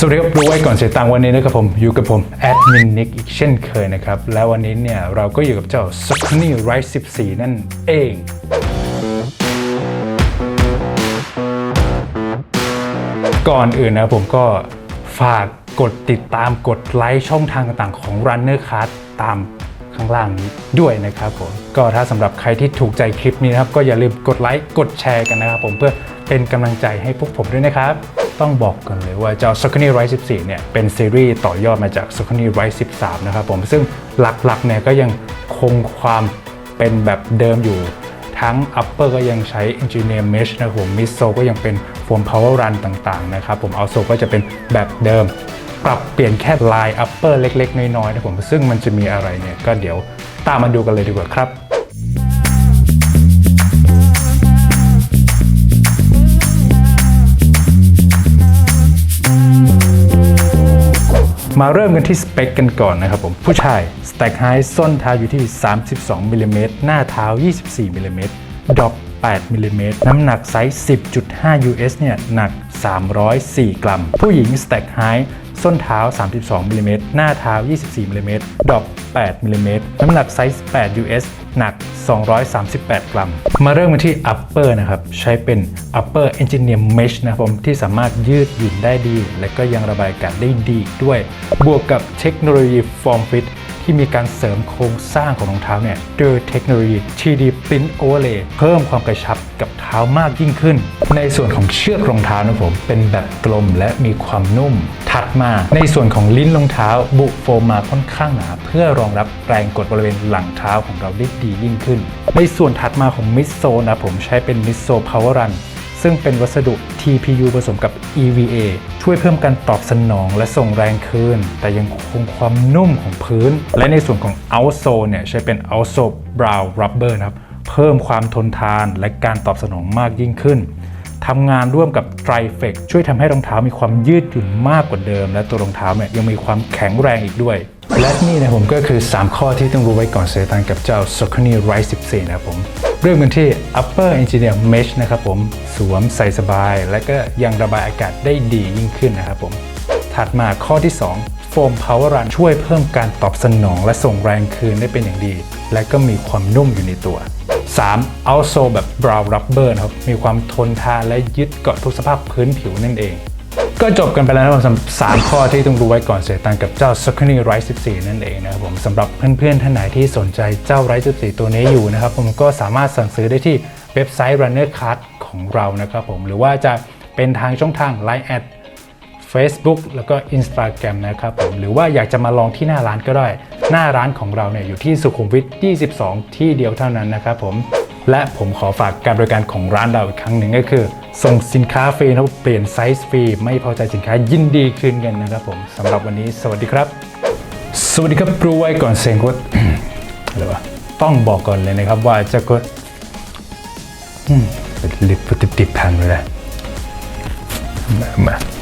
สวัสดีครับรู้ไว้ก่อนเสียตังค์วันนี้นะครับผมอยู่กับผมแอดมินนิกอีกเช่นเคยนะครับ แล้ววันนี้เนี่ยเราก็อยู่กับเจ้า s c n y Rice 14 นั่นเองก่อนอื่นนะผมก็ฝากกดติดตามกดไลค์ช่องทางต่างๆ ของ Runner Card ตามข้างล่างนี้ด้วยนะครับผมก็ถ้าสำหรับใครที่ถูกใจคลิปนี้นะครับ ก็อย่าลืมกดไลค์กดแชร์กันนะครับผมเพื่อเป็นกำลังใจให้พวกผมด้วยนะครับ ต้องบอกกันเลยว่าเจ้า s o c k e n y Rise 14 เนี่ย เป็นซีรีส์ต่อยอดมาจาก s o c k e n y Rise 13 นะครับผม ซึ่งหลักๆ เนี่ยก็ยังคงความเป็นแบบเดิมอยู่ ทั้ง upper ก็ยังใช้ engineer mesh นะผม mid s o ก็ยังเป็น foam power run ต่างๆ นะครับผม o u t s o ก็จะเป็นแบบเดิม ปรับเปลี่ยนแค่ลาย upper เล็ก ๆ น้อยๆ นะผม ซึ่งมันจะมีอะไรเนี่ย ก็เดี๋ยวตามมาดูกันเลยดีกว่าครับ มาเริ่มกันที่สเปคกันก่อนนะครับผมผู้ชายสแต็กไฮส้นเท้าอยู่ที่ 32มิลลิเมตรหน้าเท้า 24มิลลิเมตรดอป8มิลลิเมตรน้ำหนักไซส์ 10.5 US เนี่ย หนัก 304 กรัม ผู้หญิงสแต็กไฮส้นเท้า 32มิลลิเมตรหน้าเท้า 24มิลลิเมตรดอป8มิลลิเมตรน้ำหนักไซส์ 8 US หนัก 238 กรัม มาเริ่มกันที่ upper นะครับ ใช้เป็น upper engineer mesh นะครับผมที่สามารถยืดหยุ่นได้ดี และก็ยังระบายอากาศได้ดีด้วย บวกกับเทคโนโลยี form fit ที่มีการเสริมโครงสร้างของรองเท้าเนี่ยด้วยเทคโนโลยี 3D Print Overlay เพิ่มความกระชับกับเท้ามากยิ่งขึ้น ในส่วนของเชือกรองเท้านะผมเป็นแบบกลมและมีความนุ่ม ถัดมาในส่วนของลิ้นรองเท้า บุโฟมมาค่อนข้างหนาเพื่อรองรับแรงกดบริเวณหลังเท้าของเราได้ดียิ่งขึ้น ในส่วนถัดมาของมิดโซนะผมใช้เป็นมิดโซ Power Run ซึ่งเป็นวัสดุ TPU ผสมกับ EVA ช่วยเพิ่มการตอบสนองและส่งแรงคืน แต่ยังคงความนุ่มของพื้น และในส่วนของ outsole เนี่ยใช้เป็น outsole brown rubber นะครับ เพิ่มความทนทานและการตอบสนองมากยิ่งขึ้นทำงานร่วมกับ d r y f e c ช่วยทำให้รองเท้ามีความยืดหยุ่นมากกว่าเดิม และตัวรองเท้าเนี่ยยังมีความแข็งแรงอีกด้วย และนี่นะผมก็คือ 3 ข้อที่ต้องรู้ไว้ก่อนเสียตังกับเจ้า s o c o n y Rise 14 นะครับผม เริ่มกันที่ upper engineer mesh นะครับผม สวมใส่สบาย และก็ยังระบายอากาศได้ดียิ่งขึ้นนะครับผม ถัดมาข้อที่2 Foam Power Run ช่วยเพิ่มการตอบสนองและส่งแรงคืนได้เป็นอย่างดี และก็มีความนุ่มอยู่ในตัว 3. outsole แบบ brown rubber นะครับ มีความทนทานและยึดเกาะทุกสภาพพื้นผิวนั่นเอง ก็จบกันไปแล้วนะครับสำหรับสามข้อที่ต้องรู้ไว้ก่อนเสียตังค์กับเจ้า s o c k e n y Rise 14 นั่นเองนะครับผมสำหรับเพื่อนๆ ท่านไหนที่สนใจเจ้า Rise 14 ตัวนี้อยู่นะครับผมก็สามารถสั่งซื้อได้ที่เว็บไซต์ Runner Card ของเรานะครับผมหรือว่าจะเป็นทางช่องทาง Line แอด Facebook แล้วก็ Instagram นะครับผมหรือว่าอยากจะมาลองที่หน้าร้านก็ได้ หน้าร้านของเราเนี่ยอยู่ที่สุขุมวิท 22 ที่เดียวเท่านั้นนะครับผมและผมขอฝากการบริการของร้านเราอีกครั้งหนึ่งก็คือ ส่งสินค้าฟรีนะครับเปลี่ยนไซส์ฟรี ไม่พอใจสินค้ายินดีคืนเงินนะครับผมสำหรับวันนี้สวัสดีครับ สวัสดีครับรู้ไว้ก่อนเสียงกดอะไรวะต้องบอกก่อนเลยนะครับว่าจะกดลิป็นลิปติดๆพันไปเลยมามา